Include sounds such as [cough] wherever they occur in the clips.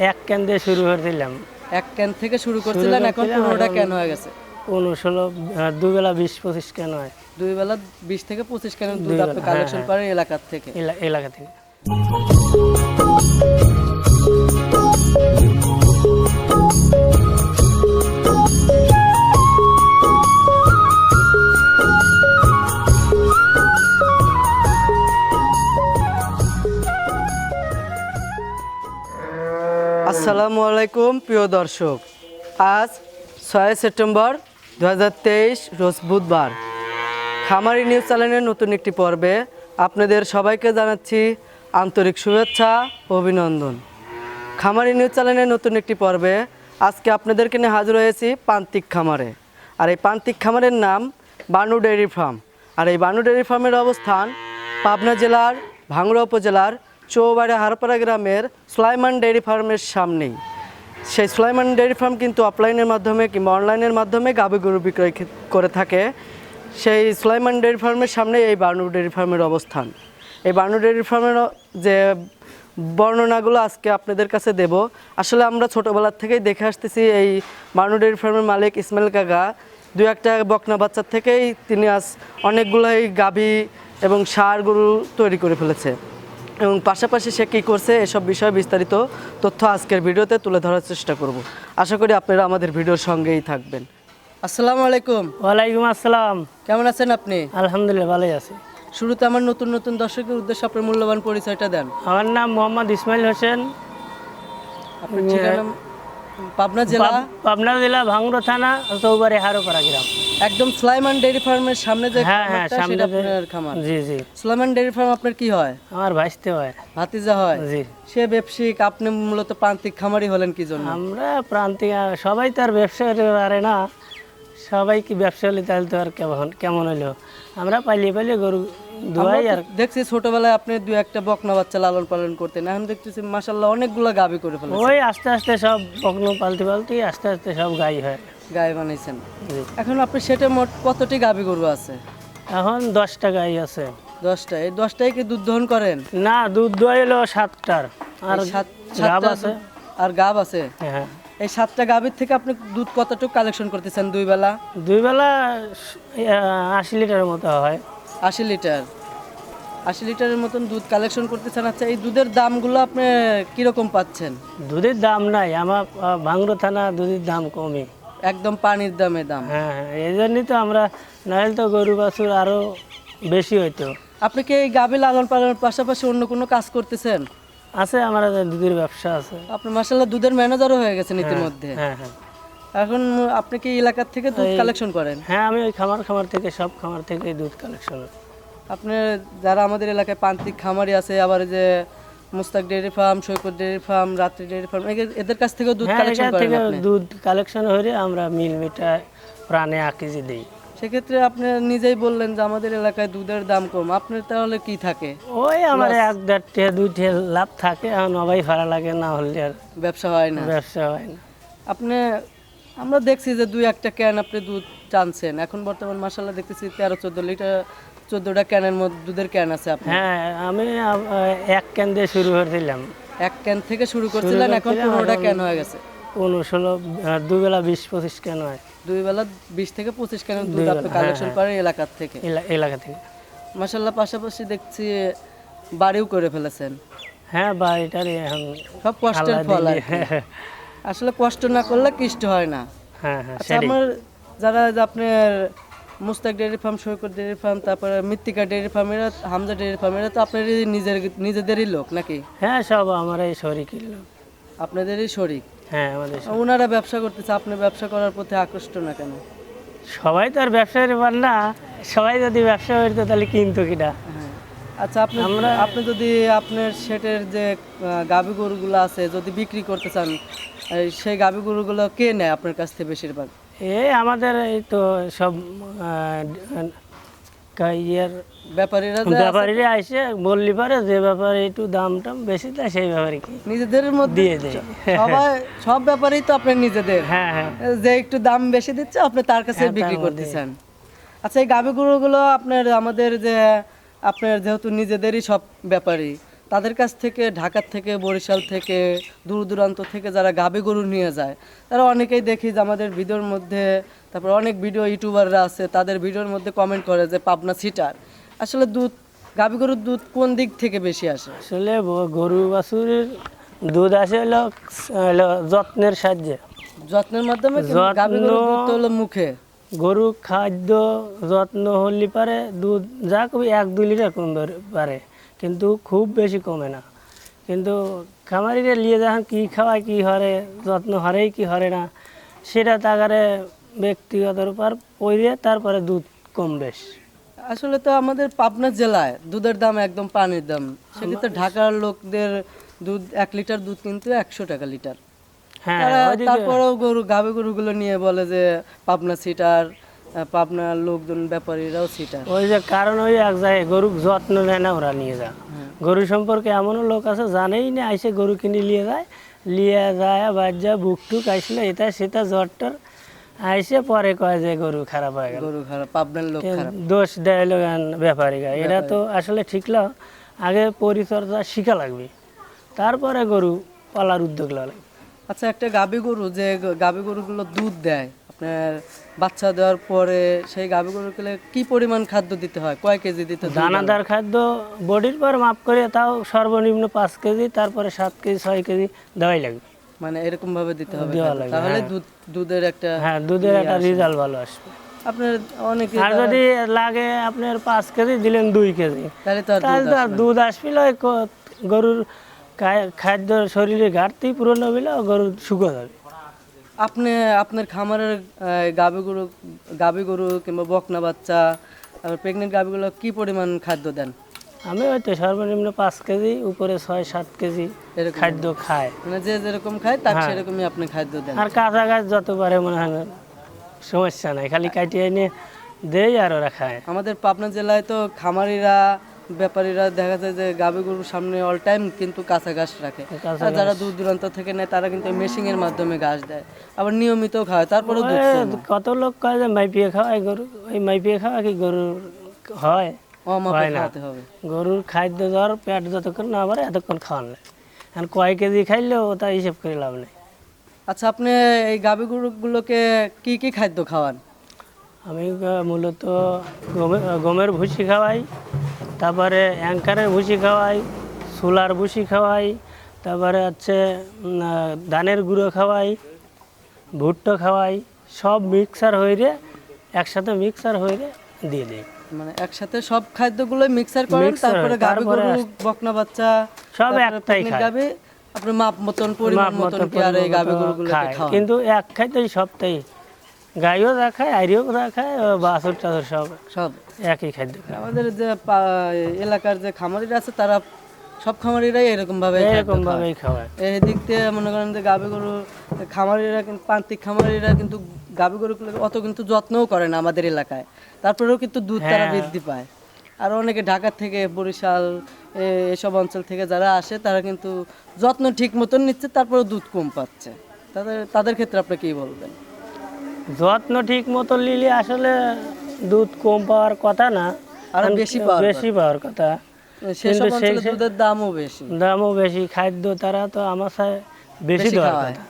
এক ক্যান দিয়ে শুরু করেছিলাম। এক ক্যান থেকে শুরু করছিলেন এখন পনেরোটা ক্যান হয়ে গেছে? পনেরো ষোলো বেলা দুবেলা বিশ পঁচিশ ক্যান হয়? দুই বেলা বিশ থেকে পঁচিশ ক্যান দুধ দুই আপনি কালেকশন হ্যাঁ, করেন এলাকার থেকে? এলা- এলাকা থেকে। আসসালামু আলাইকুম প্রিয় দর্শক। আজ ছয় সেপ্টেম্বর দু হাজার তেইশ, রোজ বুধবার। খামারি নিউজ চ্যানেলের নতুন একটি পর্বে আপনাদের সবাইকে জানাচ্ছি আন্তরিক শুভেচ্ছা অভিনন্দন। খামারি নিউজ চ্যানেলের নতুন একটি পর্বে আজকে আপনাদেরকে নিয়ে হাজির হয়েছি প্রান্তিক খামারে। আর এই প্রান্তিক খামারের নাম বানু ডেয়ারি ফার্ম। আর এই বানু ডেয়ারি ফার্মের অবস্থান পাবনা জেলার ভাঙ্গুড়া উপজেলার চৌবাড়ি হারপাড়া গ্রামের সুলাইমান ডেয়ারি ফার্মের সামনেই। সেই সুলাইমান ডেয়ারি ফার্ম কিন্তু অফলাইনের মাধ্যমে কিংবা অনলাইনের মাধ্যমে গাভী গরু বিক্রয় করে থাকে। সেই সুলাইমান ডেয়ারি ফার্মের সামনে এই বার্নু ডেয়ারি ফার্মের অবস্থান। এই বার্নু ডেয়ারি ফার্মের যে বর্ণনাগুলো আজকে আপনাদের কাছে দেব, আসলে আমরা ছোটোবেলার থেকেই দেখে আসতেছি এই বার্নু ডেয়ারি ফার্মের মালিক ইসমাইল কাকা। দু একটা বকনা বাচ্চার থেকেই তিনি আজ অনেকগুলোই গাভী এবং সার গরু তৈরি করে ফেলেছে। এবং পাশাপাশি সে কী করছে এসব বিষয়ে বিস্তারিত তথ্য আজকের ভিডিওতে তুলে ধরার চেষ্টা করব। আশা করি আপনারা আমাদের ভিডিওর সঙ্গেই থাকবেন। আসসালামু আলাইকুম। ওয়ালাইকুম আসসালাম। কেমন আছেন আপনি? আলহামদুলিল্লাহ ভালোই আছি। শুরুতে আমার নতুন নতুন দর্শকের উদ্দেশ্যে আপনার মূল্যবান পরিচয়টা দেন। আমার নাম মোহাম্মদ ইসমাইল হোসেন। আপনার ঠিকানা? পাবনা জেলা? পাবনা জেলা ভাঙ্গুড়া থানা চৌবাড়ি হারোপাড়া গ্রাম। একদম সুলাইমান ডেয়ারি ফার্মের সামনে যে হ্যাঁ হ্যাঁ সামনে আপনার খামার। জি জি। সুলাইমান ডেয়ারি ফার্ম আপনার কি হয়? আমার ভাইস্তে হয়। ভাতিজা হয়? জি। সে ব্যবসায়িক আপনি মূলত প্রান্তিক খামারি হলেন কি জন্য? আমরা প্রান্তিক সবাই তো আর ব্যবসা পারে না। সবাই কি ব্যবসা হলে তাহলে তো আর কেমন কেমন হলো? আমরা পালিয়ে পালিয়ে গরু আর দেখছি ছোটবেলায় আপনি দু একটা বকনা বাচ্চা লালন পালন করতেন এখন দেখতেছি অনেকগুলো গাবি করে ফেলেছেন। ওই আস্তে আস্তে সব বকনো পালতে পালতে আস্তে আস্তে সব গাই হয়। বানাইছেন। এখন আপনি সেটা মোট কতটি গাবি গরু আছে? এখন দশটা গাই আছে। দশটা এই দশটাই কি দুধ দহন করেন? না দুধ দোয়া এলো সাতটার। আর গাব আছে। আর গাব আছে? হ্যাঁ। এই সাতটা গাভীর থেকে আপনি দুধ কতটুকু কালেকশন করতেছেন দুই বেলা? দুই বেলা আশি লিটারের মতো হয়। আশি লিটার। আশি লিটারের মতন দুধ কালেকশন করতেছেন। আচ্ছা এই দুধের দামগুলো আপনি কীরকম পাচ্ছেন? দুধের দাম নাই আমার আহ, ভাঙ্গুড়া থানা দুধের দাম কমে একদম পানির দামে দাম। হ্যাঁ হ্যাঁ এই জন্যই তো আমরা নাহলে তো গরু বাছুর আরও বেশি হইতো। আপনি কি এই গাভী লালন পালনের পাশাপাশি অন্য কোনো কাজ করতেছেন? আছে আমার দুধের ব্যবসা আছে। আপনি মাসাল্লাহ দুধের ম্যানেজারও হয়ে গেছেন ইতিমধ্যে। হ্যাঁ হ্যাঁ। এখন আপনি কি এলাকার থেকে দুধ কালেকশন করেন? হ্যাঁ আমি ওই খামার খামার থেকে সব খামার থেকে দুধ কালেকশন আপনি যারা আমাদের এলাকায় প্রান্তিক খামারি আছে আবার যে Mushtaq dairy farm Saikat dairy farm Ratri dairy farm এদের কাছ থেকেও দুধ হ্যাঁ কালেকশন করেন আপনি? দুধ কালেকশন হয়ে আমরা মিল মিটা প্রাণে আকিজি দিই। সেক্ষেত্রে আপনি নিজেই বললেন যে আমাদের এলাকায় দুধের দাম কম আপনার তাহলে কি থাকে? ওই আমার এক দেড়টে দুইটে লাভ থাকে এখন নবাই ভাড়া লাগে না হলে আর ব্যবসা হয় না। ব্যবসা হয় না। আপনি আমরা দেখছি যে দুই একটা ক্যান আপনি দুধ টানছেন। এখন বর্তমান মাসাল্লাহ দেখতেছি তেরো চোদ্দ লিটার চোদ্দটা ক্যানের মধ্যে দুধের ক্যান আছে আপনি হ্যাঁ আমি এক ক্যান দিয়ে শুরু করেছিলাম। এক ক্যান থেকে শুরু করছিলেন এখন পনেরোটা ক্যান হয়ে গেছে। পনেরো ষোলো আহ, দুবেলা বিশ পঁচিশ ক্যান হয়। দুই বেলা বিশ থেকে পঁচিশ ক্যান দুধ দুই আপনি বেলা, কালেকশন করেন এলাকার থেকে। এলা- এলাকা থেকে। মাসাল্লাহ পাশাপাশি দেখছি বাড়িও করে ফেলেছেন। হ্যাঁ বাড়িটারই এখন সব কষ্টের ফল আর। [laughs] আসলে কষ্ট না করলে কৃষ্ট হয় না। হ্যাঁ হ্যাঁ আচ্ছা আমার যারা আপনার Mushtaq dairy farm Saikat dairy farm তারপরে মৃত্তিকা ডেয়ারি ফার্ম এরা হামজা ডেয়ারি ফার্ম এরা তো আপনারই নিজের নিজেদেরই লোক নাকি? হ্যাঁ সব আমার এই শরিকের লোক। আপনাদেরই শরিক? হ্যাঁ আমাদের ওনারা ব্যবসা করতেছে আপনি ব্যবসা করার প্রতি আকৃষ্ট না কেন? সবাই তো আর ব্যবসায়ের ব্যাপার না। সবাই যদি ব্যবসা করতো তাহলে কিনতো কিনা হ্যাঁ। আচ্ছা আপনি আপনি যদি আপনার সেটের যে গাভী গরুগুলো আছে যদি বিক্রি করতে চান সেই গাভী গরুগুলো কে নেয় আপনার কাছ থেকে বেশিরভাগ? এই আমাদের এই তো সব ইয়ের ব্যাপারীরা ব্যাপারীরা আইসে বললি পারে যে ব্যাপারে একটু দাম টাম বেশি দেয় সেই ব্যাপারে কি নিজেদের মধ্যে দিয়ে দেয়। সবাই সব ব্যাপারেই তো আপনার নিজেদের। হ্যাঁ হ্যাঁ। যে একটু দাম বেশি দিচ্ছে আপনি তার কাছে হ্যাঁ, বিক্রি। করতেছেন। আচ্ছা এই গাভী গরুগুলো আপনার আমাদের যে আপনার যেহেতু নিজেদেরই সব ব্যাপারী তাদের কাছ থেকে ঢাকার থেকে বরিশাল থেকে দূর দূরান্ত থেকে যারা গাবে গরু নিয়ে যায় তারা অনেকেই দেখি যে আমাদের ভিডিওর মধ্যে তারপর অনেক ভিডিও ইউটিউবাররা আছে তাদের ভিডিওর মধ্যে কমেন্ট করে যে পাবনা সিটার। আসলে দুধ গাভী গরুর দুধ কোন দিক থেকে বেশি আসে? আসলে গরু বাছুরের দুধ আসে হলো যত্নের সাহায্যে। যত্নের মাধ্যমে হলো মুখে? গরু খাদ্য যত্ন হলে পারে দুধ যা কবি এক দুই লিটার কমবে পারে। কিন্তু খুব বেশি কমে না। কিন্তু খামারিরা নিয়ে যখন কী খাওয়ায় কী হরে যত্ন হরেই কি হরে না সেটা তাকারে ব্যক্তিগতর উপর পড়ে তারপরে দুধ কম বেশ। আসলে তো আমাদের পাবনা জেলায় দুধের দাম একদম পানির দাম। সেক্ষেত্রে ঢাকার লোকদের দুধ এক লিটার দুধ কিন্তু একশো টাকা লিটার। হ্যাঁ তারপরেও গরু গাভী গরুগুলো নিয়ে বলে যে পাবনা সিটার পাবনার লোকজন ব্যাপারীরাও সিটার ওই যে কারণ ওই এক জায়গায় গরু যত্ন নেয় না ওরা নিয়ে যায়। গরু সম্পর্কে এমনও লোক আছে জানেই না আইসে গরু কিনে নিয়ে যায় নিয়ে যায় বাজ্যা বুক টুক আইসলে এটা সেটা জ্বরটার আইসে পরে কয় যে গরু খারাপ হয়ে গেল। গরু খারাপ পাবনার লোক খারাপ। দোষ দেয় লোক ব্যাপারী গায়ে। এটা তো আসলে ঠিক না আগে পরিচর্যা শিখা লাগবে তারপরে গরু পালার উদ্যোগ লাগবে। আচ্ছা একটা গাভী গরু যে গ- গাভী গরুগুলো দুধ দেয় আপনার বাচ্চা দেওয়ার পরে সেই গাভী গরুগুলো কি পরিমাণ খাদ্য দিতে হয়? কয় কেজি দিতে দানাদার খাদ্য বডির পর মাপ করে তাও সর্বনিম্ন পাঁচ কেজি তারপরে সাত কেজি ছয় কেজি দেওয়াই লাগবে। মানে এরকম ভাবে দিতে হবে তাহলে? দুধ দুধের একটা হ্যাঁ দুধের একটা রেজাল্ট ভালো আসবে। আপনার অনেক আর যদি লাগে আপনার পাঁচ কেজি দিলেন দুই কেজি। তাহলে তো আর দুধ আসবে না, গরুর খাদ্য শরীরে ঘাটতি পূরণ হবে না, গরু শুকো যাবে আপনি আপনার খামারের গাভী গরু গরু কিংবা বকনা বাচ্চা তারপর প্রেগনেন্ট গাভীগুলো কি পরিমাণ খাদ্য দেন? আমি হয়তো সর্বনিম্ন পাঁচ কেজি উপরে ছয় সাত কেজি খাদ্য খায়। মানে যে যেরকম খায় তার হ্যাঁ। সেরকমই আপনি খাদ্য দেন। আর কাঁচা গাছ যত পারে মনে হয় সমস্যা নাই খালি কাটিয়ে এনে দেয় আর ওরা খায়। আমাদের পাবনা জেলায় তো খামারিরা ব্যাপারীরা দেখা যায় যে গাভী গরুর সামনে অল টাইম কিন্তু কাঁচা ঘাস রাখে। আর যারা দূর দূরান্ত থেকে নেয় তারা কিন্তু মেশিং এর মাধ্যমে ঘাস দেয়। আবার নিয়মিত খায় তারপরে। কত লোক কয় যে মাইপিয়ে খাওয়ায় গরু ওই মাইপিয়ে খাওয়া কি গরুর হয়? হবে। গরুর খাদ্য দেওয়ার পেট যতক্ষণ না পারে এতক্ষণ খাওয়ান আর কয় কেজি খাইলেও তা হিসেব করে লাভ নেই। আচ্ছা আপনি এই গাভী গরুগুলোকে কি কি খাদ্য খাওয়ান? আমি মূলত গমের গমের ভুসি খাওয়াই তারপরে অ্যাঙ্কারের ভুসি খাওয়াই সোলার ভুসি খাওয়াই তারপরে হচ্ছে ধানের গুঁড়ো খাওয়াই ভুট্টো খাওয়াই সব মিক্সার হয়ে একসাথে মিক্সার হয়ে দিয়ে দিই। মানে একসাথে সব খাদ্যগুলো মিক্সার করেন তারপরে গাভী গরু বকনা বাচ্চা সব একটাই খায়। গাভী আপনি মাপ মতন পরিমাণ মতন এই গাভী পরিমাণ খায়। কিন্তু এক খাইতেই সবটাই গাইও যা খায় আইরিও যা খায় বাছুর টাছুর সব সব। একই খাদ্য আমাদের যে এলাকার যে খামারিরা আছে তারা সব খামারিরাই এরকম ভাবে এরকম ভাবেই খাওয়ায়। এই দিক থেকে মনে করেন যে গাভী গরু খামারিরা কিন্তু প্রান্তিক খামারিরা কিন্তু গাভী গরুগুলো অত কিন্তু যত্নও করে না আমাদের এলাকায়। তারপরেও কিন্তু দুধ তারা হ্যাঁ। বৃদ্ধি পায়। আর অনেকে ঢাকা থেকে বরিশাল এসব অঞ্চল থেকে যারা আসে তারা কিন্তু যত্ন ঠিক মতন নিচ্ছে তারপরেও দুধ কম পাচ্ছে। তাদের তাদের ক্ষেত্রে আপনি কি বলবেন? যত্ন ঠিক মতো নিলে আসলে দুধ কম পাওয়ার কথা না। আরও বেশি পাওয়ার বেশি পাওয়ার কথা। সেসব অঞ্চলে দুধের দামও বেশি। দামও বেশি। খাদ্য তারা তো আমার বেশি দেওয়ার কথা।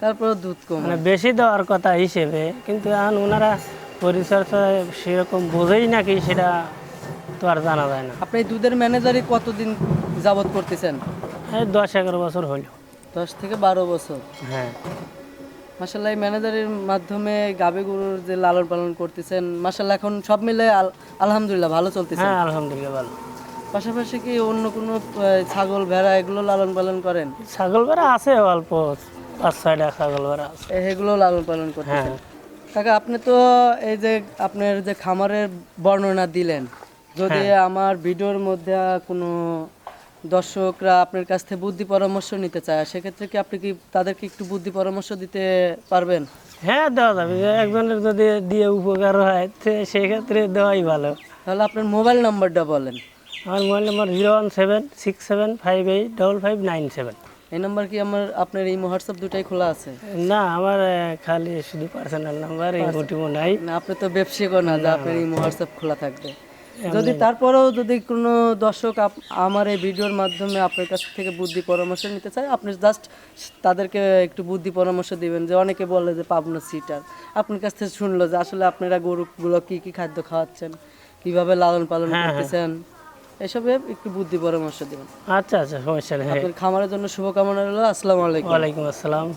তারপরেও দুধ কম। মানে বেশি দেওয়ার কথা হিসেবে। কিন্তু এখন ওনারা পরিচর্যা সেরকম বোঝেই নাকি সেটা তো আর জানা যায় না। আপনি দুধের ম্যানেজারই কতদিন যাবত করতেছেন? এই দশ এগারো বছর হলো। দশ থেকে বারো বছর। হ্যাঁ। মাসাল্লাহ ম্যানেজারের মাধ্যমে গাবে গরুর যে লালন পালন করতেছেন মাসাল্লাহ এখন সব মিলে আলহামদুলিল্লাহ ভালো চলতেছে। হ্যাঁ আলহামদুলিল্লাহ ভালো। পাশাপাশি কি অন্য কোনো ছাগল ভেড়া এগুলো লালন পালন করেন? ছাগল ভেড়া আছে অল্প পাঁচ ছয়টা ছাগল বেড়া আছে। এগুলো লালন পালন করতেছেন। হ্যাঁ। কাকা আপনি তো এই যে আপনার যে খামারের বর্ণনা দিলেন যদি আমার ভিডিওর মধ্যে কোনো দর্শকরা আপনার কাছ থেকে বুদ্ধি পরামর্শ নিতে চায় সেক্ষেত্রে কি আপনি কি তাদেরকে একটু বুদ্ধি পরামর্শ দিতে পারবেন? হ্যাঁ দেওয়া যাবে। একজনের যদি দিয়ে উপকার হয় সেক্ষেত্রে দেওয়াই ভালো। তাহলে আপনার মোবাইল নাম্বারটা বলেন। আমার mobile number zero one seven six seven five eight double five nine seven. এই নাম্বার কি আমার আপনার এই হোয়াটসঅ্যাপ দুটাই খোলা আছে? না আমার খালি শুধু পার্সোনাল নাম্বার এই ওটিপো নাই। না আপনি তো ব্যবসায়িক না যে আপনার এই হোয়াটসঅ্যাপ খোলা থাকবে। যদি তারপরেও যদি কোনো দর্শক আমার এই ভিডিওর মাধ্যমে আপনার কাছ থেকে বুদ্ধি পরামর্শ নিতে চায় আপনি জাস্ট তাদেরকে একটু বুদ্ধি পরামর্শ দিবেন যে অনেকে বলে যে পাবনা সিটার। আপনার কাছ থেকে শুনলো যে আসলে আপনারা গরুগুলো কি কি খাদ্য খাওয়াচ্ছেন কীভাবে লালন পালন হ্যাঁ, করতেছেন এসবে একটু বুদ্ধি পরামর্শ দিবেন। আচ্ছা আচ্ছা সমস্যা নেই। হ্যাঁ আপনার খামারের জন্য শুভকামনা রইল আসসালামু আলাইকুম। ওয়ালাইকুম আসসালাম।